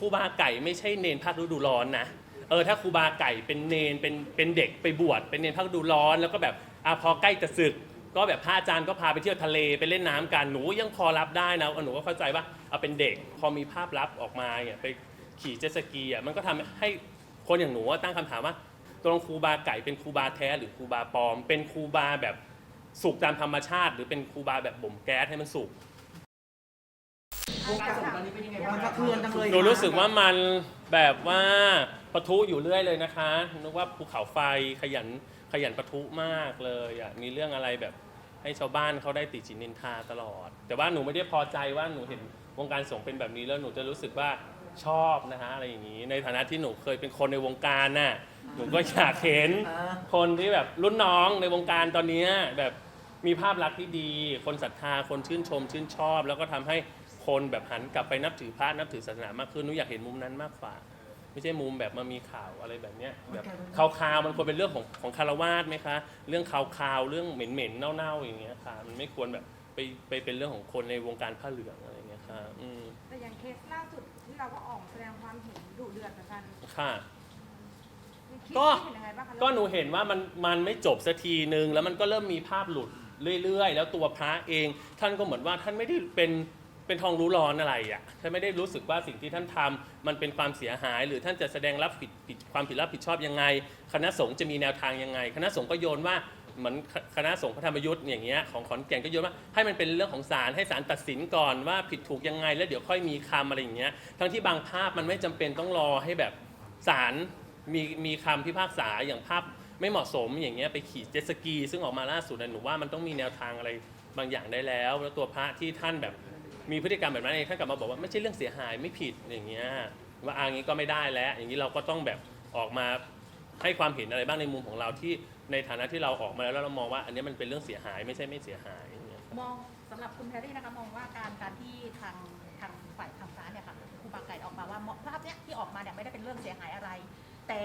ครูบาไก่ไม่ใช่เนนภาคฤดูร้อนนะเออถ้าครูบาไก่เป็นเนนเป็นเป็นเด็กไปบวชเป็นเนนภาคฤดูร้อน แล้วก็แบบอะพอใกล้จะศึก ก็แบบพระอาจารย์ก็พาไปเที่ยวทะเลไปเล่นน้ำกันหนูยังพอรับได้นะหนูก็เข้าใจว่าเอาเป็นเด็กพอมีภาพลับออกมาเนี่ยไปขี่เจ็ตสกีอะมันก็ทำให้คนอย่างหนูตั้งคำถามว่าตกลงครูบาไก่เป็นครูบาแท้หรือครูบาปลอม เป็นครูบาแบบสุกตามธรรมชาติ หรือเป็นครูบาแบบบ่มแก๊สให้มันสุก การสงฆ์ตอนนี้เป็นยังไงบ้างมันสะเทือนจังเลยหนูรู้สึกว่ามันแบบว่าปะทุอยู่เรื่อยเลยนะคะนึกว่าภูเขาไฟขยันขยันปะทุมากเลยอะมีเรื่องอะไรแบบให้ชาวบ้านเขาได้ติจินนินทาตลอด แต่ว่าหนูไม่ได้พอใจว่าหนูเห็นวงการสงฆ์เป็นแบบนี้แล้วหนูจะรู้สึกว่าชอบนะฮะอะไรอย่างนี้ ในฐานะที่หนูเคยเป็นคนในวงการน่ะหนูก็อยากเห็นอ่าคนที่แบบรุ่นน้องในวงการตอนเนี้ยแบบมีภาพลักษณ์ที่ดี คนศรัทธาคนชื่นชม ชื่นชอบ แล้วก็ทำให้ คนแบบหันกลับไปนับถือพระนับถือศาสนามากขึ้นหนูอยากเห็นมุมนั้นมากกว่า ไม่ใช่มุมแบบมามีข่าวอะไรแบบเนี้ยแบบข่าวคาวๆมันควรเป็นเรื่องของของคารวาสไหมคะ เรื่องข่าวคาวๆเรื่องเหม็นๆเน่าๆอย่างเงี้ยค่ะ มันไม่ควรแบบไปไปเป็นเรื่องของคนในวงการผ้าเหลืองอะไรอย่างเงี้ยค่ะอืมแต่อย่างเคสล่าสุดที่เราก็ออกแสดงความเห็นดุเดือดเหมือนกันค่ะมีคิดก็คิดเห็นยังไงบ้างคะก็หนูเห็นว่ามันมันไม่จบสักทีนึงแล้วมันก็เริ่มมีภาพหลุดเรื่อยๆ แล้วตัวพระเอง ท่านก็เหมือนว่าท่านไม่ได้เป็น เป็นทองรู้ร้อนอะไรอะท่านไม่ได้รู้สึกว่าสิ่งที่ท่านทำมันเป็นความเสียหาย หรือท่านจะแสดงรับผิดผิดความผิดรับผิดชอบยังไง คณะสงฆ์จะมีแนวทางยังไง คณะสงฆ์ก็โยนว่าเหมือนคณะสงฆ์พระธรรมยุทธ์อย่างเงี้ยของขอนแก่นก็โยนว่าให้มันเป็นเรื่องของศาลให้ศาลตัดสินก่อนว่าผิดถูกยังไง แล้วเดี๋ยวค่อยมีคำอะไรอย่างเงี้ยทั้งที่บางภาพมันไม่จำเป็นต้องรอให้แบบศาลมีมีคำพิพากษาอย่างภาพไม่เหมาะสมอย่างเงี้ยไปขี่เจ็ตสกี ซึ่งออกมาล่าสุดนะหนูว่ามันต้องมีแนวทางอะไรบางอย่างได้แล้ว แล้วตัวพระที่ท่านแบบ มีพฤติกรรมแบบนั้นเองท่านกลับมาบอกว่าไม่ใช่เรื่องเสียหายไม่ผิดอย่างเงี้ยว่าอาอย่างงี้ก็ไม่ได้แล้ว อย่างนี้เราก็ต้องแบบออกมาให้ความเห็นอะไรบ้างในมุมของเราที่ในฐานะที่เราออกมาแล้วแล้วเรามองว่าอันนี้มันเป็นเรื่องเสียหายไม่ใช่ไม่เสียหายอย่างเงี้ย มองสำหรับคุณแพรรี่นะคะมองว่าการการที่ทางทางฝ่ายทางซ้ายเนี่ยค่ะครูบาไก่ออกมาว่าภาพเนี้ยที่ออกมาเนี่ยไม่ได้เป็นเรื่องเสียหายอะไร แต่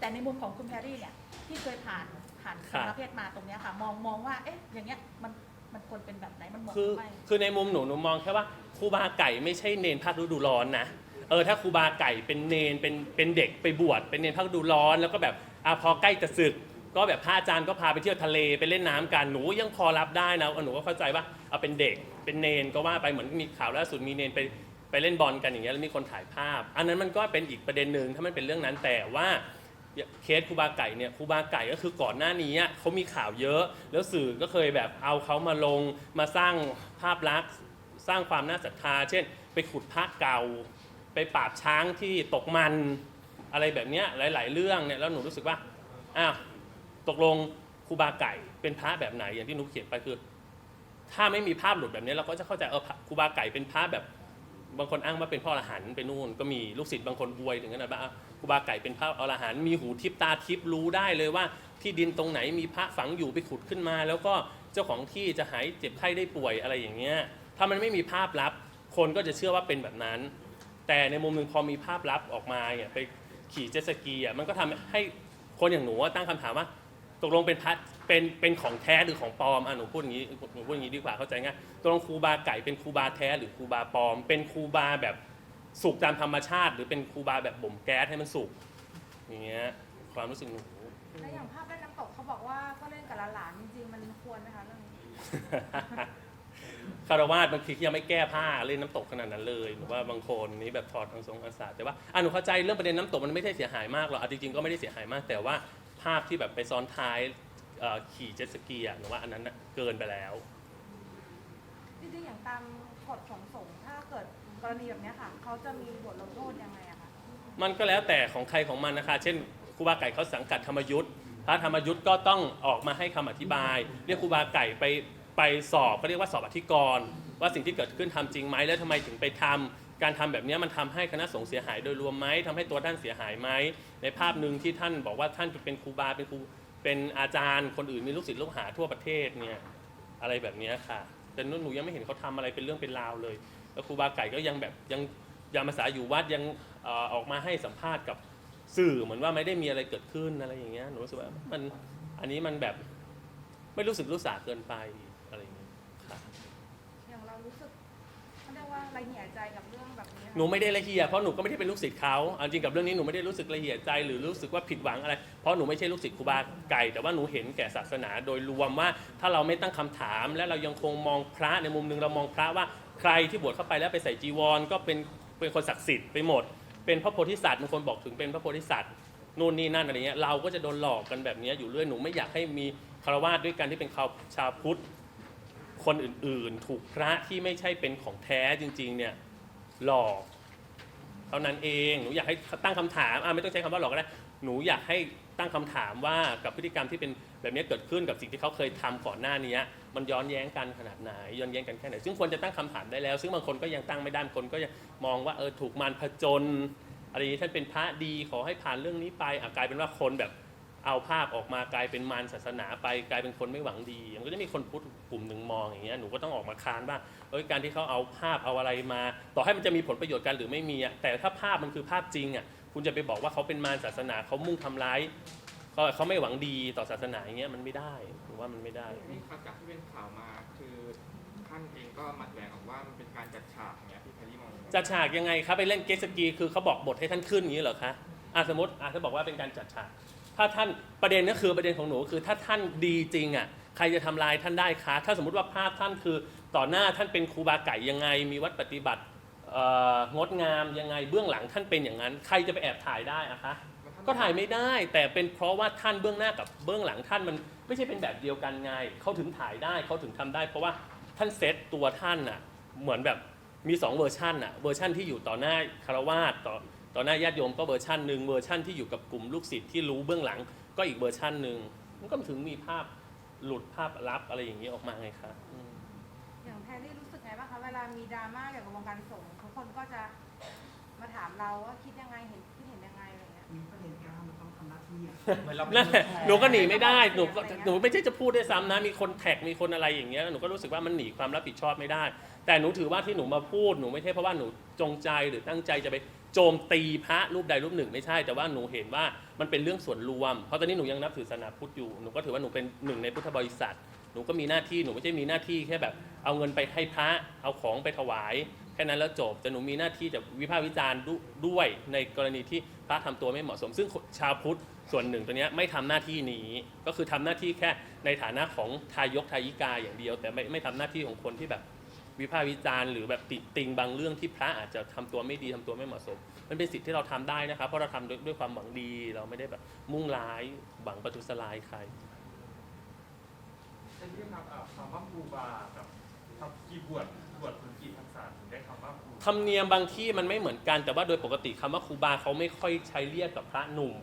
แต่ในมุมของคุณแพรรี่เนี่ยที่เคยผ่านผ่านครัสาบรเพศมาตรงเนี้ยค่ะ มองมองว่าเอ๊ะอย่างเงี้ยมัน มันควรเป็นแบบไหนมันเหมาะหคือรือไม่คือในมุมหนูหนูมองแค่ว่าครูบาไก่ไม่ใช่เนนภาคฤดูร้อนนะเออถ้าครูบาไก่เป็นเนนเป็นเป็นเด็กไปบวชเป็นเนนภาคฤดูร้อน แล้วก็แบบอะพอใกล้จะศึก ก็แบบพระอาจารย์ก็พาไปเที่ยวทะเลไปเล่นน้ำกันหนูยังพอรับได้นะเออหนูก็เข้าใจว่าเอาเป็นเด็กเป็นเนนก็ว่าไปเหมือนมีข่าวล่าสุดมีเนนไปไปเล่นบอลกันอย่างเงี้ยแล้วมีคนถ่ายภาพ อันนั้นมันก็เป็นอีกประเด็นหนึ่งถ้ามันเป็นเรื่องนั้นแต่ว่า เคสครูบาไก่เนี่ยครูบาไก่ก็คือก่อนหน้านี้เขามีข่าวเยอะ แล้วสื่อก็เคยแบบเอาเขามาลงมาสร้างภาพลักษณ์ สร้างความน่าศรัทธา เช่น ไปขุดพระเก่า ไปปราบช้างที่ตกมัน อะไรแบบเนี้ยหลาย ๆ เรื่องเนี่ยแล้วหนูรู้สึกว่าอ้าวตกลงครูบาไก่เป็นพระแบบไหนอย่างที่หนูเขียนไปคือ ถ้าไม่มีภาพหลุดแบบนี้เราก็จะเข้าใจเออครูบาไก่เป็นพระแบบ บางคนอ้างว่าเป็นพ่ออรหันต์ไปนู่น ก็มีลูกศิษย์บางคนอวยถึงขนาดว่าครูบาไก่เป็นพระอรหันต์มีหูทิพตาทิพรู้ได้เลยว่า ที่ดินตรงไหนมีพระฝังอยู่ไปขุดขึ้นมา แล้วก็เจ้าของที่จะหายเจ็บไข้ได้ป่วยอะไรอย่างเงี้ยถ้ามันไม่มีภาพลับ คนก็จะเชื่อว่าเป็นแบบนั้น แต่ในมุมหนึ่งพอมีภาพลับออกมาเนี่ยไปขี่เจ็ตสกีอะมันก็ทำให้คนอย่างหนูตั้งคำถามว่าตกลงเป็นพัด เป็นเป็นของแท้หรือของปลอมอะหนูพูดอย่างนี้หนูพูดอย่างนี้ดีกว่าเข้าใจง่ายตกลงครูบาไก่เป็นครูบาแท้หรือครูบาปลอม เป็นครูบาแบบสุกตามธรรมชาติ หรือเป็นครูบาแบบบ่มแก๊สให้มันสุกอย่างเงี้ยความรู้สึกหนู แล้วอย่างภาพเล่นน้ำตกเขาบอกว่าก็เล่นกับหลานๆจริงๆมันควรไหมคะเรื่องนี้คารวาสบางทียังไม่แก้ผ้าเล่นน้ำตกขนาดนั้นเลยหรือว่าบางคนนี่แบบถอดทางทรงอาสาแต่ว่าอะหนูเข้าใจเรื่องประเด็นน้ำตกมันไม่ได้เสียหายมากหรอกอะจริงๆก็ไม่ได้เสียหายมาก แต่ว่าภาพที่แบบไปซ้อนท้าย เอ่อขี่เจ็ตสกีอะหนูว่าอันนั้นน่ะเกินไปแล้ว จริงๆอย่างตามกฎของสงฆ์ถ้าเกิดกรณีแบบเนี้ยค่ะเขาจะมีบทลงโทษยังไงอะคะมันก็แล้วแต่ของใครของมันนะคะ เช่นครูบาไก่เขาสังกัดธรรมยุทธ์พระธรรมยุทธ์ก็ต้องออกมาให้คำอธิบาย เรียกครูบาไก่ไปไปสอบก็เรียกว่าสอบอธิกรณ์ว่าสิ่งที่เกิดขึ้นทำจริงไหมแล้วทำไมถึงไปทำการทำแบบเนี้ยมันทำให้คณะสงฆ์เสียหายโดยรวมไหมทำให้ตัวท่านเสียหายไหมในภาพหนึ่งที่ท่านบอกว่าท่านเป็นครูบาเป็นครู เป็นอาจารย์คนอื่นมีลูกศิษย์ลูกหาทั่วประเทศเนี่ยอะไรแบบเนี้ยค่ะ แต่นุ่นหนูยังไม่เห็นเขาทำอะไรเป็นเรื่องเป็นราวเลย แล้วครูบาไก่ก็ยังแบบยังยังมาสาอยู่วัดยังเอ่อออกมาให้สัมภาษณ์กับสื่อเหมือนว่าไม่ได้มีอะไรเกิดขึ้นอะไรอย่างเงี้ยหนูรู้สึกว่ามันอันนี้มันแบบไม่รู้สึกรู้สาเกินไปอะไรอย่างเงี้ยค่ะ อย่างเรารู้สึกเขาเรียกว่าอะไรเหนียใจกับเรื่อง หนูไม่ได้ละเอียดเพราะหนูก็ไม่ได้เป็นลูกศิษย์เขาเอาจริงกับเรื่องนี้หนูไม่ได้รู้สึกละเอียดใจหรือรู้สึกว่าผิดหวังอะไร เพราะหนูไม่ใช่ลูกศิษย์ครูบาไก่ แต่ว่าหนูเห็นแก่ศาสนาโดยรวมว่า ถ้าเราไม่ตั้งคำถาม และเรายังคงมองพระในมุมหนึ่งเรามองพระว่าใครที่บวชเข้าไปแล้วไปใส่จีวร ก็เป็นเป็นคนศักดิ์สิทธิ์ไปหมด เป็นพระโพธิสัตว์บางคนบอกถึงเป็นพระโพธิสัตว์นู่นนี่นั่นอะไรเงี้ยเราก็จะโดนหลอกกันแบบเนี้ยอยู่เรื่อยหนูไม่อยากให้มีคารวาสด้วยกันที่เป็นชาชาวพุทธ คนอื่นๆ ถูกพระที่ไม่ใช่เป็นของแท้จริงๆเนี่ย หลอกเท่านั้นเองหนูอยากให้ตั้งคำถามอะไม่ต้องใช้คำว่าหลอกก็ได้หนูอยากให้ตั้งคำถามว่ากับพฤติกรรมที่เป็นแบบนี้เกิดขึ้นกับสิ่งที่เขาเคยทำก่อนหน้านี้มันย้อนแย้งกันขนาดไหนย้อนแย้งกันแค่ไหน ซึ่งควรจะตั้งคำถามได้แล้ว ซึ่งบางคนก็ยังตั้งไม่ได้บางคนก็ยังมองว่าเออถูกมารผจญอะไรนี้ท่านเป็นพระดีขอให้ผ่านเรื่องนี้ไปอะกลายเป็นว่าคนแบบ เอาภาพออกมากลายเป็นมารศาสนาไปกลายเป็นคนไม่หวังดีมันก็จะมีคนพุทธกลุ่มหนึ่งมองอย่างเงี้ยหนูก็ต้องออกมาค้านว่าเอ้ยการที่เขาเอาภาพเอาอะไรมา ต่อให้มันจะมีผลประโยชน์กันหรือไม่มีอะแต่ถ้าภาพมันคือภาพจริงอะคุณจะไปบอกว่าเขาเป็นมารศาสนาเขามุ่งทำร้ายเขาเขาไม่หวังดีต่อศาสนาอย่างเงี้ยมันไม่ได้หนูว่ามันไม่ได้นี่ครับจากที่เป็นข่าวมาคือท่านเองก็หมัดแหวงออกว่ามันเป็นการจัดฉากอย่างเงี้ยพี่แพรรี่มองยังไงจัดฉากยังไงครับไปเล่นเกสกีคือเขาบอกบทให้ท่านขึ้นอย่างนี้เหรอคะอะสมมติอะถ้าบอกว่าเป็นการจัดฉาก ถ้าท่านประเด็นก็คือประเด็นของหนูคือถ้าท่านดีจริงอะใครจะทำลายท่านได้คะถ้าสมมติว่าภาพท่านคือต่อหน้าท่านเป็นครูบาไก่ยังไง มีวัดปฏิบัติเอ่องดงามยังไงเบื้องหลังท่านเป็นอย่างนั้น ใครจะไปแอบถ่ายได้อะคะก็ถ่ายไม่ได้ แต่เป็นเพราะว่าท่านเบื้องหน้ากับเบื้องหลังท่านมันไม่ใช่เป็นแบบเดียวกันไงเขาถึงถ่ายได้เขาถึงทำได้ เพราะว่าท่านเซตตัวท่านน่ะเหมือนแบบมีสองเวอร์ชันน่ะเวอร์ชันที่อยู่ต่อหน้าคารวาสต่อ ต่อหน้าญาติโยมก็เวอร์ชันหนึ่งเวอร์ชันที่อยู่กับกลุ่มลูกศิษย์ที่รู้เบื้องหลัง ก็อีกเวอร์ชันหนึ่งมันก็ถึงมีภาพหลุดภาพลับอะไรอย่างนี้ออกมาไงครับอืมอย่างแพรรี่รู้สึกไงบ้างคะเวลามีดราม่าเกี่ยวกับวงการสงฆ์ทุกคนก็จะมาถามเราว่าคิดยังไงเห็นคิดเห็นยังไงอะไรเงี้ยมีประเด็นการมันต้องทำหน้าที่อะเหมือนเราเป็นั่นแหละหนูก็หนีไม่ได้หนูก็อะไรอย่างเงี้ยหนูไม่ใช่จะพูดด้วยซ้ำนะมีคนแท็กมีคนอะไรอย่างเงี้ยหนูก็รู้สึกว่ามันหนีความรับผิดชอบไม่ได้ แต่หนูถือว่าที่หนูมาพูดหนูไม่ใช่เพราะว่าหนูจงใจหรือตั้งใจจะไป โจมตีพระรูปใดรูปหนึ่งไม่ใช่ แต่ว่าหนูเห็นว่ามันเป็นเรื่องส่วนรวม เพราะตอนนี้หนูยังนับถือศาสนาพุทธอยู่ หนูก็ถือว่าหนูเป็นหนึ่งในพุทธบริษัท หนูก็มีหน้าที่ หนูไม่ใช่มีหน้าที่แค่แบบ เอาเงินไปให้พระ เอาของไปถวาย แค่นั้นแล้วจบ แต่หนูมีหน้าที่จะวิพากษ์วิจารณ์ด้วยในกรณีที่พระทำตัวไม่เหมาะสม ซึ่งชาวพุทธส่วนหนึ่งตัวนี้ไม่ทำหน้าที่นี้ ก็คือทำหน้าที่แค่ในฐานะของทายกทายิกาอย่างเดียว แต่ไม่ไม่ทำหน้าที่ของคนที่แบบ วิพากษ์วิจารณ์หรือแบบติติงบางเรื่องที่พระอาจจะทำตัวไม่ดีทำตัวไม่เหมาะสม มันเป็นสิทธิ์ที่เราทำได้นะครับ เพราะเราทำด้วยด้วยความหวังดี เราไม่ได้แบบมุ่งร้ายหวังประทุษร้ายใครเช่นที่ครับอ่าคำว่าครูบากับคำกี่บวชบวชถึงกี่พรรษาถึงได้คำว่าครูธรรมเนียมบางที่มันไม่เหมือนกันแต่ว่าโดยปกติคำว่าครูบาเขาไม่ค่อยใช้เรียกกับพระหนุ่ม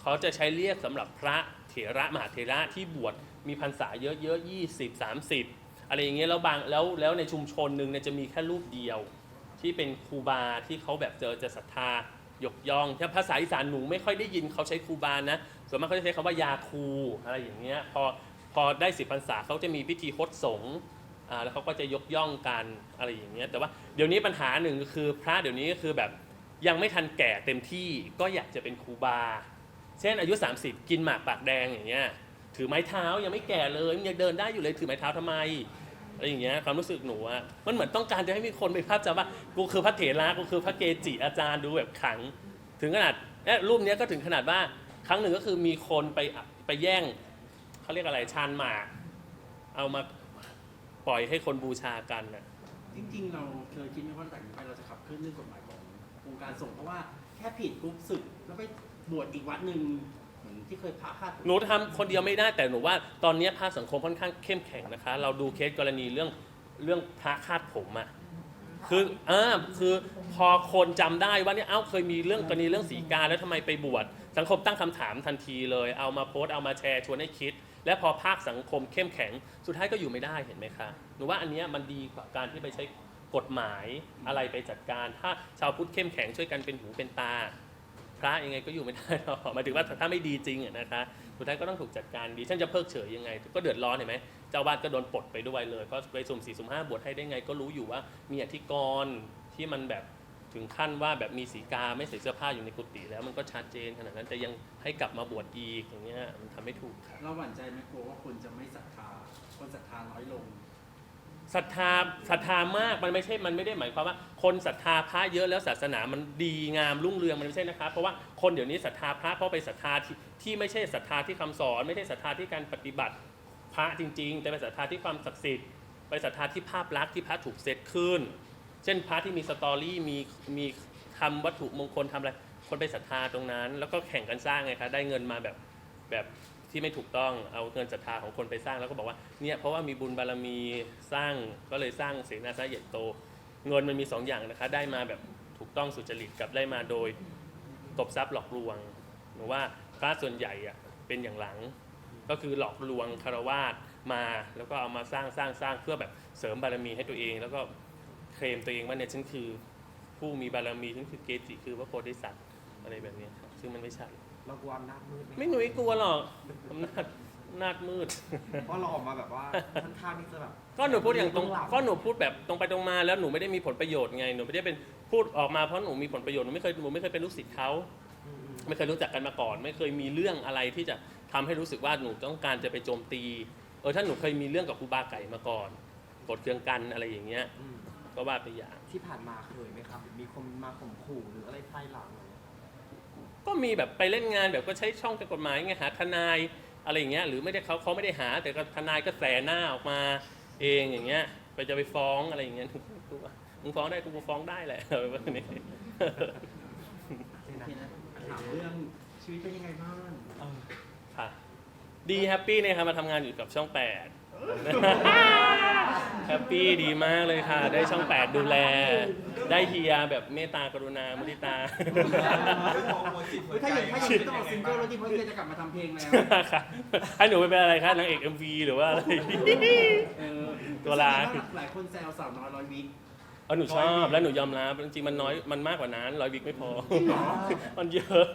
เขาจะใช้เรียกสำหรับพระเถระมหาเถระที่บวชมีพรรษาเยอะๆยี่สิบสามสิบ อะไรอย่างเงี้ยแล้วบางแล้วแล้วในชุมชนหนึ่งเนี่ยจะมีแค่รูปเดียว ที่เป็นครูบาที่เขาแบบเจอจะศรัทธายกย่องถ้าภาษาอีสานหนูไม่ค่อยได้ยินเขาใช้ครูบานะส่วนมากเขาจะใช้คำว่ายาครูอะไรอย่างเงี้ยพอพอได้สิบพรรษาเขาจะมีพิธีคดสงฆ์อ่าแล้วเขาก็จะยกย่องกันอะไรอย่างเงี้ยแต่ว่าเดี๋ยวนี้ปัญหาหนึ่งก็คือพระเดี๋ยวนี้ก็คือแบบยังไม่ทันแก่เต็มที่ก็อยากจะเป็นครูบา เช่นอายุ 30 กินหมากปากแดงอย่างเงี้ยถือไม้เท้ายังไม่แก่เลยยังเดินได้อยู่เลยถือไม้เท้าทำไม อะไรอย่างเงี้ยความรู้สึกหนูอะมันเหมือนต้องการจะให้มีคนไปภาพจำว่ากูคือพระเถระกูคือพระเกจิอาจารย์ดูแบบขัง ถึงขนาดเอ๊ะรูปเนี้ยก็ถึงขนาดว่าครั้งหนึ่งก็คือมีคนไปไปแย่งเขาเรียกอะไรชานหมากเอามาปล่อยให้คนบูชากันน่ะ จริงๆ เราเคยคิดไหมว่าจากนี้ไปเราจะขับเคลื่อนเรื่องกฎหมายของวงการสงฆ์เพราะว่าแค่ผิดปุ๊บศึกแล้วไปบวชอีกวัดหนึ่ง ที่เคยพาคาดหนูทำคนเดียวไม่ได้แต่หนูว่าตอนนี้ภาคสังคมค่อนข้างเข้มแข็งนะคะ เราดูเคสกรณีเรื่องเรื่องพระคาดผมอะคืออ่าคือพอคนจำได้ว่าเนี่ยเอ้าเคยมีเรื่องกรณีเรื่องสีกาแล้วทำไมไปบวชสังคมตั้งคำถามทันทีเลย เอามาโพสต์เอามาแชร์ชวนให้คิด และพอภาคสังคมเข้มแข็งสุดท้ายก็อยู่ไม่ได้เห็นไหมคะหนูว่าอันเนี้ยมันดีกว่าการที่ไปใช้กฎหมายอะไรไปจัดการ ถ้าชาวพุทธเข้มแข็งช่วยกันเป็นหูเป็นตา พระยังไงก็อยู่ไม่ได้หรอกหมายถึงว่าถ้าไม่ดีจริงอะนะคะสุดท้ายก็ต้องถูกจัดการดีฉันจะเพิกเฉยยังไง ก็เดือดร้อนเห็นไหมเจ้าบ้านก็โดนปลดไปด้วยเลยเพราะไปสุ่มสี่สุ่มห้าบวชให้ได้ไง ก็รู้อยู่ว่ามีอธิกรณ์ที่มันแบบถึงขั้นว่าแบบมีสีกาไม่ใส่เสื้อผ้าอยู่ในกุฏิแล้วมันก็ชัดเจนขนาดนั้นแต่ยังให้กลับมาบวชอีกอย่างเงี้ยมันทำไม่ถูกครับเราหวั่นใจไหมกลัวว่าคนจะไม่ศรัทธาคนศรัทธาน้อยลง ศรัทธาศรัทธามากมันไม่ใช่มันไม่ได้หมายความว่า คนศรัทธาพระเยอะแล้วศาสนามันดีงามรุ่งเรืองมันไม่ใช่นะครับ เพราะว่าคนเดี๋ยวนี้ศรัทธาพระเพราะไปศรัทธาที่ที่ไม่ใช่ศรัทธาที่คำสอน ไม่ใช่ศรัทธาที่การปฏิบัติพระจริง ๆ แต่เป็นศรัทธาที่ความศักดิ์สิทธิ์ไปศรัทธาที่ภาพลักษณ์ที่พระถูกเซตขึ้น เช่นพระที่มีสตอรี่มีมีทำวัตถุมงคลทำอะไรคนไปศรัทธาตรงนั้น แล้วก็แข่งกันสร้างไงคะได้เงินมาแบบแบบ ที่ไม่ถูกต้องเอาเงินศรัทธาของคนไปสร้างแล้วก็บอกว่าเนี่ยเพราะว่ามีบุญบารมีสร้างก็เลยสร้างเสนาสนะใหญ่โต เงินมันมีสองอย่างนะคะ ได้มาแบบถูกต้องสุจริตกับได้มาโดยตบทรัพย์หลอกลวงหรือว่าพระส่วนใหญ่อะเป็นอย่างหลัง ก็คือหลอกลวงคารวาสมาแล้วก็เอามาสร้างสร้างสร้างเพื่อแบบเสริมบารมีให้ตัวเอง แล้วก็เคลมตัวเองว่าเนี่ยฉันคือผู้มีบารมีฉันคือเกจิคือพระโพธิสัตว์อะไรแบบนี้ครับซึ่งมันไม่ใช่ เรากลัวอำนาจมืดไหมไม่หนุยกลัวหรอกอำนาจอำนาจมืด เพราะเราออกมาแบบว่าค่อนข้างที่จะแบบก็หนูพูดอย่างตรงเหลัก็หนูพูดแบบตรงไปตรงมาแล้วหนูไม่ได้มีผลประโยชน์ไงหนูไม่ได้เป็นพูดออกมาเพราะหนูมีผลประโยชน์หนูไม่เคยหนูไม่เคยเป็นลูกศิษย์เขาอืมอืมไม่เคยรู้จักกันมาก่อน ไม่เคยมีเรื่องอะไรที่จะทำให้รู้สึกว่าหนูต้องการจะไปโจมตี เออถ้าหนูเคยมีเรื่องกับครูบาไก่มาก่อนกดเครื่องกันอะไรอย่างเงี้ย อืมก็ว่าไปอย่าง ที่ผ่านมาเคยไหมครับ มีคนมาข่มขู่หรืออะไรภายหลังอะไรเงี้ย ก็มีแบบไปเล่นงานแบบก็ใช้ช่องทางกฎหมายไงหาทนายอะไรอย่างเงี้ยหรือไม่ได้เขาเขาไม่ได้หา แต่ก็ทนายก็แสหน้าออกมาเองอย่างเงี้ยไปจะไปฟ้องอะไรอย่างเงี้ยมึงฟ้องได้กูก็ฟ้องได้แหละอะไรแบบนี้นี่โอนะเคนะถามเรื่องชีวิตเป็นยังไงบ้างค่ะ ดีแฮปปี้เนี่ยครับมาทำงานอยู่กับช่อง8 แฮปปี้ดีมากเลยค่ะ ได้ช่อง8ดูแล ได้เฮียแบบเมตตากรุณามุทิตา ถ้าอย่างถ้าอย่างนี้ต้องออกซิงเกิลแล้วที่เพราะเฮียจะกลับมาทำเพลงแล้วค่ะให้หนูไปเป็นอะไรคะนางเอก MV หรือว่าอะไร เออตัวร้าย หลายคนแซวสาวน้อยร้อยวิก เออหนูชอบแล้วหนูยอมรับจริงๆมันน้อยมันมากกว่านั้นร้อยวิกไม่พอ มันเยอะ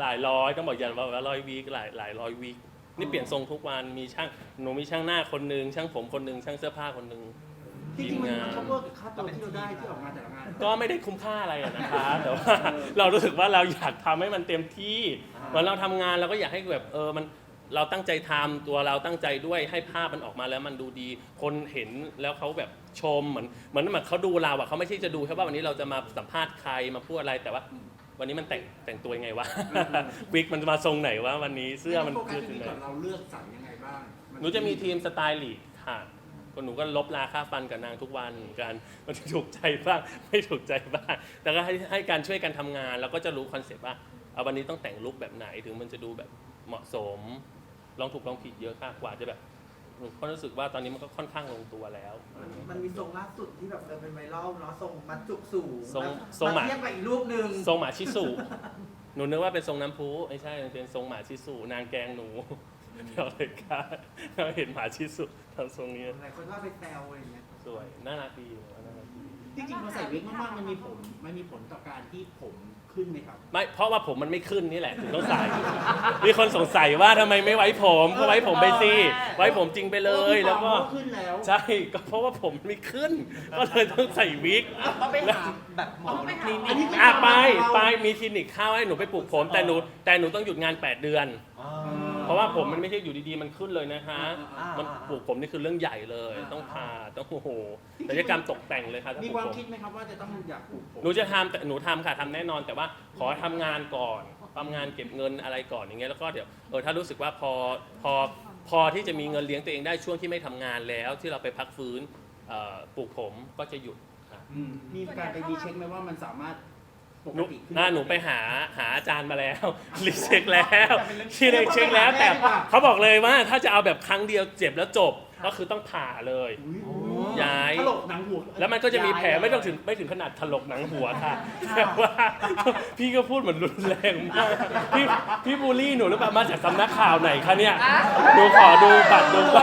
หลายร้อยต้องบอกอย่าบอกว่าร้อยวิกหลายหลายร้อยวิก นี่เปลี่ยนทรงทุกวันมีช่างหนูมีช่างหน้าคนหนึ่งช่างผมคนหนึ่งช่างเสื้อผ้าคนหนึ่งจริงๆมันมัน cover กับค่าตัวที่เราได้ที่ออกมาแต่ละงาน ก็ไม่ได้คุ้มค่าอะไรอะนะคะแต่ว่าเรารู้สึกว่าเราอยากทำให้มันเต็มที่เหมือนเราทำงานเราก็อยากให้แบบเออมันเราตั้งใจทำตัวเราตั้งใจด้วยให้ภาพมันออกมาแล้วมันดูดี คนเห็นแล้วเขาแบบชมเหมือนเหมือนเหมือนเขาดูเราอะเขาไม่ใช่จะดูแค่ว่าวันนี้เราจะมาสัมภาษณ์ใครมาพูดอะไรแต่ว่า วันนี้มันแต่งแต่งตัวยังไงวะ วิกมันจะมาทรงไหนวะวันนี้เสื้อมันโฟกัคืสอที่ถึงไหนก่อนเราเลือกสรรยังไงบ้างหนูจะมีทีมสไตลิสต์ค่ะก็หนูก็ลบราค่าฟันกับนางทุกวันกันมันถูกใจบ้างไม่ถูกใจบ้างแต่ก็ให้ให้การช่วยกันทำงาน แล้วก็จะรู้คอนเซ็ปต์ว่าเอาวันนี้ต้องแต่งลุคแบบไหนถึงมันจะดูแบบเหมาะสมลองถูกลองผิดเยอะค่ะกว่าจะแบบ หนูก็รู้สึกว่าตอนนี้มันก็ค่อนข้างลงตัวแล้วมันมีทรงล่าสุดที่แบบเออเป็นไวรัลเนาะทรงมัดจุกสูงทรงแล้วทรงหมา เทียบกับอีกรูปหนึ่งทรงหมาชิสุหนูนึกว่าเป็นทรงน้ำพุไม่ใช่มันเป็นทรงหมาชิสุนางแกงหนูเดี๋ยวเลยค่ะเราเห็นหมาชิสุทำทรงนี้หลายคนก็ไปแซวอะไรอย่างเงี้ยสวยน่ารักดีน่ารักดี จริงๆพอใส่วิกมากๆมันมีผลมันมีผลต่อการที่ผม ขึ้นไหมครับ ไม่เพราะว่าผมมันไม่ขึ้นนี่แหละถึงต้องใส่ มีคนสงสัยว่าทำไมไม่ไว้ผมก็ไว้ผมไปสิไว้ผมจริงไปเลยแล้วก็พอขึ้นแล้วใช่ก็เพราะว่าผมไม่ขึ้น ก็เลยต้องใส่วิก ต้องไปหาแบบหมอคลินิอันนี้กคืออะไปไปมีคลินิกเข้าให้หนูไปปลูกผมแต่หนูแต่หนูต้องหยุดงาน 8 เดือนอ๋อ เพราะว่าผมมันไม่ใช่อยู่ดีๆ มันขึ้นเลยนะคะ อ่ามัมันปลูกผมนี่คือเรื่องใหญ่เลยต้องผ่าต้องโอ้โหศัลยกรรมตกแต่งเลยค่ะถ้ามีปลูคกวามผม คิดไหมครับว่าจะต้องอยากปลูกผม หนูจะทำแต่หนูทำค่ะทำแน่นอนแต่ว่าขอทำงานก่อนทำงานเก็บเงินอะไรก่อนอย่างเงี้ยแล้วก็เดี๋ยวเออถ้ารู้สึกว่าพอพอพอที่จะมีเงินเลี้ยงตัวเองได้ช่วงที่ไม่ทำงานแล้ว ที่เราไปพักฟื้นเอ่อปลูกผมก็จะหยุดค่ะ อืมมีการไปรีเช็คไหมว่ามันสามารถป หกนูติขึ้นน่าหนูไปหาหาอาจารย์มาแล้ว รีเช็คแล้วที่รีเช็คแล้วแต่เขาบอกเลยว่าถ้าจะเอาแบบครั้งเดียวเจ็บแล้วจบก็คือต้องผ่าเลย อุ๊ย ย้าย ถลกหนังหัวแล้วมันก็จะมีแผลไม่ต้องถึงไม่ถึงขนาดถลกหนังหัวค่ะแต่ว่าพี่ก็พูดเหมือนรุนแรงมากพี่พี่บูลลี่หนูหรือเปล่ามาจากสำนักข่าวไหนคะเนี่ยหนูขอดูบัตรดูใบ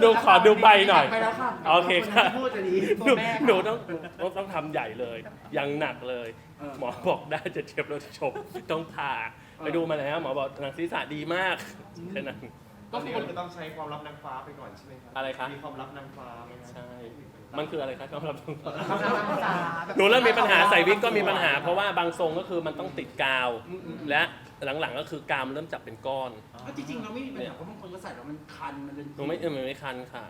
หนูขอดูใบหน่อย ไปแล้วค่ะโอเคค่ะ นที่พูดจะดีหนูหนูต้องต้องต้องทำใหญ่เลย ยังหนักเลยเออหมอบอกได้จะเจ็บแล้วจะชบต้องผ่าไปดูมาแล้ว หมอบอกหนังศีรษะดีมากแค่นั้น ก็คือคือต้องใช้ความลับนางฟ้าไปก่อนใช่ไหมครัอะไรคะ มีความลับนางฟ้าไหมครับใช่ มันคืออะไรครับสำหรับเขาทำตาแบบหนูเริ่มมีปัญหาใส่วิกก็มีปัญหา เพราะว่าบางทรงก็คือมันต้องติดกาวอืมอืมและหลังๆก็คือกาวมันเริ่มจับเป็นก้อนเอาจริงๆเราไม่มีปัญหาเพราะบางคนก็ใส่แล้วมันคันมันเป็นหนูไม่เออมันไม่คันค่ะ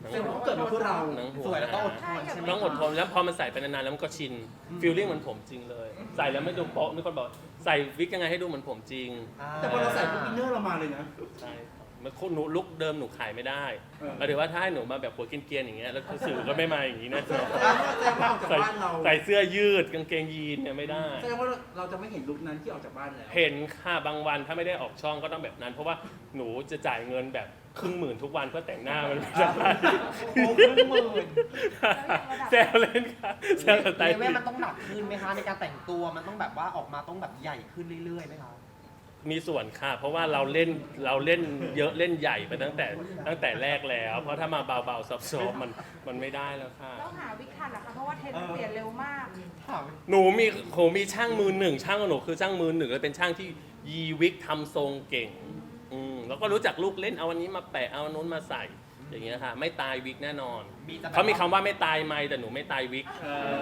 หนังแต่ว่าเขาเกิดมาเพื่อเรา หนังหัวสวยแล้วก็อดทใช่นใช่ไหมต้องอดทนแล้วพอมันใส่ไปนานๆแล้วมันก็ชินฟีลลิ่งเหมือนผมจริงเลย ใส่แล้วไม่ดูโป๊ะมีคนบอกใส่วิกยังไงให้ดูเหมือนผมจริงอ่าแต่พอเราใส่ปุ๊บอินเนอร์เรามาเลยนะ ใช่ มันหนูลุกเดิมหนูขายไม่ได้เออหมายถึงว่าถ้าให้หนูมาแบบหัวเกรียนๆอย่างเงี้ยแล้วสื่อก็ไม่มาอย่างนี้นะแสดงว่าออกจากใส่บ้านเราใส่เสื้อยืดกางเกงยีนเนี่ยไม่ได้ แสดงว่าเราจะไม่เห็นลุคนั้นที่ออกจากบ้านแล้วเห็นค่ะบางวันถ้าไม่ได้ออกช่องก็ต้องแบบนั้น เพราะว่าหนูจะจ่ายเงินแบบครึ่งหมื่นทุกวันเพื่อแต่งหน้ามันไม่ได้โอ้ครึ่งหมื่นแซวเล่นค่ะแซวสไตเลล์เวลมันต้องหนักขึ้นไหมคะในการแต่งตัวมันต้องแบบว่าออกมาต้องแบบใหญ่ขึ้นเรื่อยๆไหมคะ มีส่วนค่ะ เพราะว่าเราเล่นเราเล่นเยอะเล่นใหญ่ไปตั้งแต่ตั้งแต่แรกแล้ว เพราะถ้ามาเบาๆซอฟๆมันมันไม่ได้แล้วค่ะ ต้องหาวิกทันเหรอคะเพราะว่าเทรนด์มันเปลี่ยนเร็วมาก ถามหนูมีโหมีช่างมือหนึ่งช่างของหนูคือช่างมือหนึ่งแล้วเป็นช่างที่ยีวิกทำทรงเก่ง อืมแล้วก็รู้จักลูกเล่นเอาอันนี้มาแปะเอาอันนู้นมาใส่ อย่างเงี้ยค่ะไม่ตายวิกแน่นอนมีแต่แบบเขามีคำว่าไม่ตายไม่แต่หนูไม่ตายวิก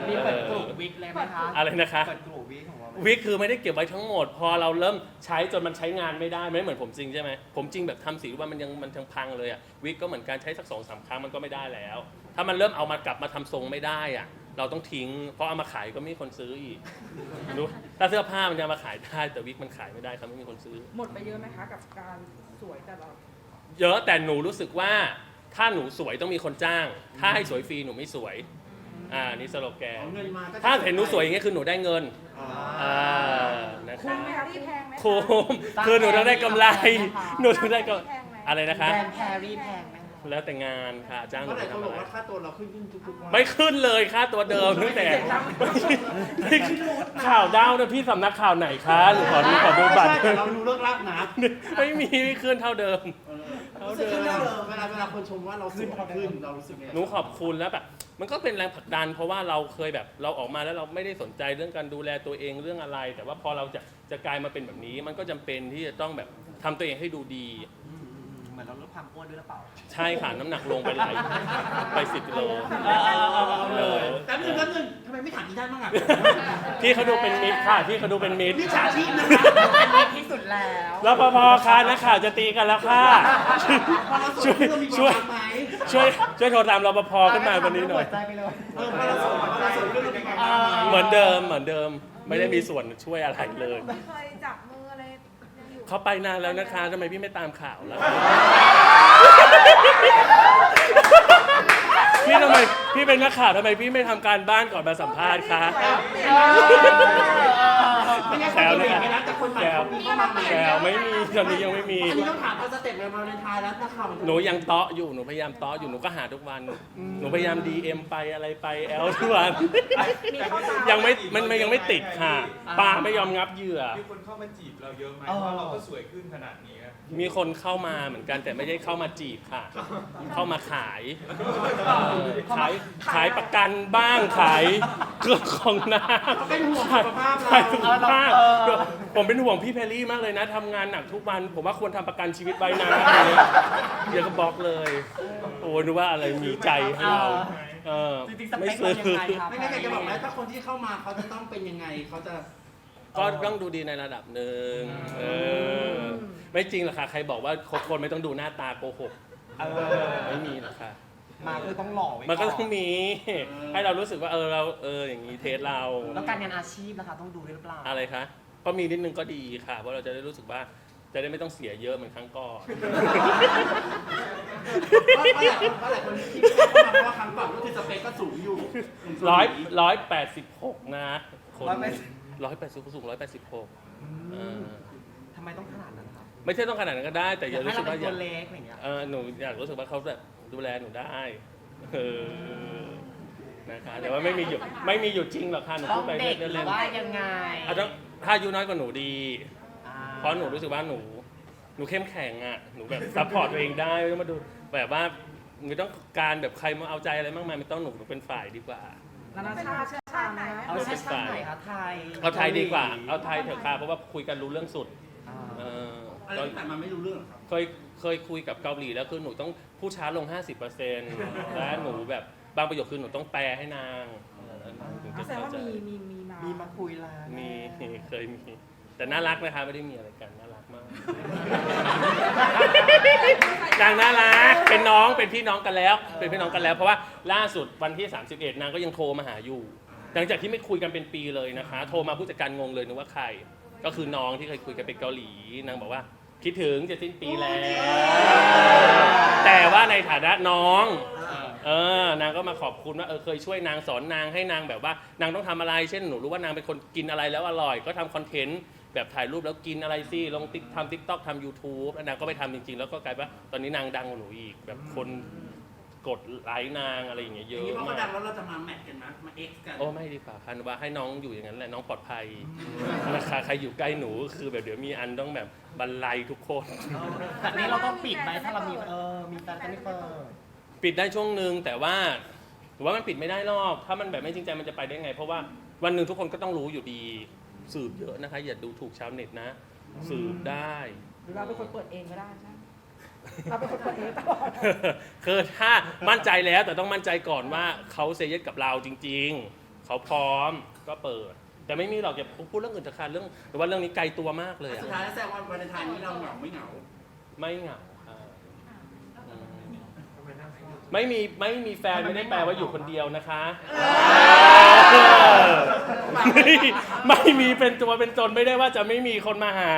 มีเปิดกลุ่มวิกเลยไหมคะอะไรนะคะ เปิดกลุ่มวิกของเราไหมวิกคือไม่ได้เก็บไว้ทั้งหมด พอเราเริ่มใช้จนมันใช้งานไม่ได้ไม่เหมือนผมจริงใช่ไหมผมจริงแบบทำสีว่ามันยังมันยังพังเลยอะวิกก็เหมือนการใช้สักสองสามครั้งมันก็ไม่ได้แล้ว ถ้ามันเริ่มเอามากลับมาทำทรงไม่ได้อะเราต้องทิ้ง เพราะเอามาขายก็ไม่มีคนซื้ออีกรู้ถ้าเสื้อผ้ามันจะเอามาขายได้แต่วิกมันขายไม่ได้ครับไม่มีคนซื้อ หมดไปเยอะไหมคะกับการสวยแต่ละ เยอะแต่หนูรู้สึกว่า ถ้าหนูสวยต้องมีคนจ้าง ถ้าให้สวยฟรีหนูไม่สวย อ่า นี่สโลแกน เอาเงินมาก็จะถ้าเห็นหนูสวยอย่างเงี้ยคือหนูได้เงิน อ่าอ่า นะคคุ้รัมบไหมคะพี่แพงไหมคะคุ้มคือหนูต้องได้กำไร หนูต้องได้กำแพงไหมอะไรนะคะ แบรนด์แพรรี่แพงไหมคะแล้วแต่งานค่ะ จ้างหเพนูราะหไปลายคนทำบอะอกไร ว่าค่าตัวเราขึ้นขึ้นทุกๆวัน ไม่ขึ้นเลยค่าตัวเดิมตั้งแต่ไม่ขึ้นข่าวดาวนะพี่สำนักข่าวไหนคะหนูขอดูขอดูบัตร ไม่ใช่แต่เรารู้เรื่องรักนะไม่มีไม่ขึ้นเท่าเดิม รู้สึกขึ้นเท่าเดิมเวลาเวลาคนชมว่าเราขึ้นขึ้นเรารู้สึกไงหนูขอบคุณแล้วแบบ มันก็เป็นแรงผลักดัน เพราะว่าเราเคยแบบเราออกมาแล้วเราไม่ได้สนใจเรื่องการดูแลตัวเองเรื่องอะไร แต่ว่าพอเราจะจะกลายมาเป็นแบบนี้ มันก็จำเป็นที่จะต้องแบบทำตัวเองให้ดูดีอืมอืมอืมเหมือนเราลดความอ้วนด้วยหรือเปล่า ใช่ค่ะน้ำหนักลงไปหลายไปสิบกิโลเอาเลย แป๊บนึงแป๊บนึงทำไมไม่ถามอีด้านบ้างอะ พี่เขาดูเป็นมิตรค่ะพี่เขาดูเป็นมิตรนี่ฉาชีพนะคะเป็นที่สุดแล้วรปภค่ะนักข่าวจะตีกันแล้วค่ะพอเราสวยขึ้นเรามีความรักไหมช่วยช่วยโทรตามรปภขึ้นมาวันนี้หน่อย ใจไปเลยเออพอเราสวยพอเราสวยขึ้นเรามีความรักไหมเหมือนเดิมเหมือนเดิมไม่ได้มีส่วนช่วยอะไรเลยไม่เคยจับ เขาไปนานแล้วนะคะทำไมพี่ไม่ตามข่าวล่ะ พี่ทำไมพี่เป็นนักข่าวทำไมพี่ไม่ทำการบ้านก่อนมาสัมภาษณ์คะ ไม่งั้นคนอื่นไม่รับแต่คนใหม่คนนี้เข้ามาใหม่แกวไม่มีตอนนี้ยังไม่มี อันนี้ต้องถามเอาสเต็ปเลยมาเลนไทายแล้วนักข่าวหนูยังเตาะอยู่ หนูพยายามเตาะอยู่ หนูก็หาทุกวัน หนูพยายาม DM ไปอะไรไปแอลทุกวันยังไม่ มันมันยังไม่ติดค่ะ ปลาไม่ยอมงับเหยื่อ มีคนเข้ามาจีบเราเยอะไหมอ๋อเพราะเราก็สวยขึ้นขนาดนี้อะมีคนเข้ามาเหมือนกันแต่ไม่ได้เข้ามาจีบค่ะ เข้ามาขาย ขายขายประกันบ้างขายเครื่องของน้เขาเป็นห่วงำสุขภาพขายสุขเราภาพเออผมเป็นห่วงพี่เพรรี่มากเลยนะทำงานหนักทุกวัน ผมว่าควรทำประกันชีวิตไว้นะอะไรเงี้ยเดี๋ยวก็บล็อกเลยโอ้นึกว่าอะไรมีใจให้เราเออจริงๆสเปไม่คซื้มันอยังไงครับ ไม่งั้นอยากจะบอกแล้วถ้าคนที่เข้ามาเขาจะต้องเป็นยังไงเขาจะ ก็ต้องดูดีในระดับหนึ่งเออไม่จริงหรอกค่ะ ใครบอกว่าคบคนไม่ต้องดูหน้าตาโกหกเออไม่มีหรอกค่ะ มาคือต้องหล่อไว้มันก็ก่ต้องมี ให้เรารู้สึกว่าเออเราเอออย่างนี้เทสเรา แล้วการงานอาชีพนะคะต้องดูด้วยหรือเปล่าอะไรคะ ก็มีนิดนึงก็ดีค่ะ เพราะเราจะได้รู้สึกว่าจะได้ไม่ต้องเสียเยอะเหมือนครั้งก่อน เพราะหลายคนเพราะหลายคนที่คิดว่าเข้ามาเพราะว่าครั้งก่อนก็คือสเปคก็สูงอยู่ร้อยร้อยแปดสิบหกนะคน180ร้อยแปดสิบสูงร้อยแปดสิบหกอืมทำไมต้องขนาดนั้นครับ ไม่ใช่ต้องขนาดนั้นก็ได้ แต่อย่าให้รู้สึเรากเป็ว่านอตัย่าวเล็กอะไรอย่างเงี้ย เออหนูอยากรู้สึกว่าเขาแบบ ดูแลหนูได้เออนะคะแต่ว่าไม่มีอยู่ไม่มีอยู่จริงหรอกค่ะหนูต้อพูงดไปเด็กหเล่รืนอว่ายังไงๆอาจจะถ้าอายุน้อยกว่าหนูดี อ่าเพราะหนูรู้สึกว่าหนู หนูเข้มแข็งอะ หนูแบบซัพพอร์ตตัวเองได้ไม่ต้องมาดูแบบว่าหนูต้องการแบบใครมาเอาใจอะไรมากมายไม่ต้องหนูหนูเป็นฝ่ายดีกว่า นานาชาติเชื้อชาติไหนเอาชาติชาติไหนคะไทยเอาไทยดีกว่า เอาไทยเถอะค่ะเพราะว่าคุยกันรู้เรื่องสุดอ่าเอ ออะไรที่ผ่านมาไม่รู้เรื่องหรอกครับ เคยเคยคุยกับเกาหลีแล้วคือหนูต้องพูดช้าลง 50%และหนูแบบบางประโยคคือหนูต้องแปลให้นางถึงจะแสดงเข้าว่าใจมีมีมีมา มีมาคุยแล้วมีเคยมีแแต่น่ารักนะคะไม่ได้มีอะไรกันน่ารักมาก นางน่ารักเป็นน้องเป็นพี่น้องกันแล้ว เป็นพี่น้องกันแล้ว เพราะว่าล่าสุดวันที่ 31 นางก็ยังโทรมาหาอยู่ หลังจากที่ไม่คุยกันเป็นปีเลยนะคะ โทรมาผู้จัดการงงเลยนึกว่าใคร ก็คือน้องที่เคยคุยกันเป็นเกาหลี นางบอกว่า คิดถึงจะสิ้นปีแล้ว แต่ว่าในฐานะน้อง เออนางก็มาขอบคุณว่าเออเคยช่วยนางสอนนางให้นางแบบว่านางต้องทำอะไร เช่นหนูรู้ว่านางเป็นคนกินอะไรแล้วอร่อย ก็ทำคอนเทนต์แบบถ่ายรูปแล้วกินอะไรสิลงติ๊กทำทิกตอกทำยูทูบแล้วนางก็ไปทำจริงๆ แล้วก็กลายว่าตอนนี้นางดังกว่าหนูอีกแบบคน กดไลค์นางอะไรอย่างเงี้ยอเยย่างอะนี้พอเขามาดัก งแล้วเราจะมาแมทกันนะมาเอ็กซ์กัน โอ้ไม่ดีกว่าพันว่าให้น้องอยู่อย่างนั้นแหละน้องปลอดภัยนะคะใครอยู่ใกล้หนูคือแบบเดี๋ยวมีอันต้องแบบบรรลัยทุกคน แบบนี้เราต้องปิดไหมถ้าเรามีเออมีแฟนก็ไม่เปิด ปิดได้ช่วงหนึ่งแต่ว่าถือว่ามันปิดไม่ได้หรอกถ้ามันแบบไม่จริงใจมันจะไปได้ไง เพราะว่าวันหนึ่งทุกคนก็ต้องรู้อยู่ดีสืบเยอะนะคะ อย่าดูถูกชาวเน็ตนะ สืบได้ หรือเราเป็นคนเปิดเองก็ได้ใช่ไหม เราเป็นคนเปิดเองตลอด คือถ้ามั่นใจแล้วแต่ต้องมั่นใจก่อนว่าเขาเซเยสกับเราจริง ๆ เขาพร้อมก็เปิด แต่ไม่มีหรอกอย่าพูดเรื่องอื่นเถอะค่ะเรื่องแต่ว่าเรื่องนี้ไกลตัวมากเลยสุดอะท้ายแล้วแสดงว่าวันในไทายนี้เราเหงาไม่เหงา ไม่เหงาค่ะอืมไม่มีไม่มีแฟนไม่ได้แปลว่าอยู่คนเดียวนะคะไม่ไม่มีเป็นตัวเป็นตนไม่ได้ว่าจะไม่มีคนมาหา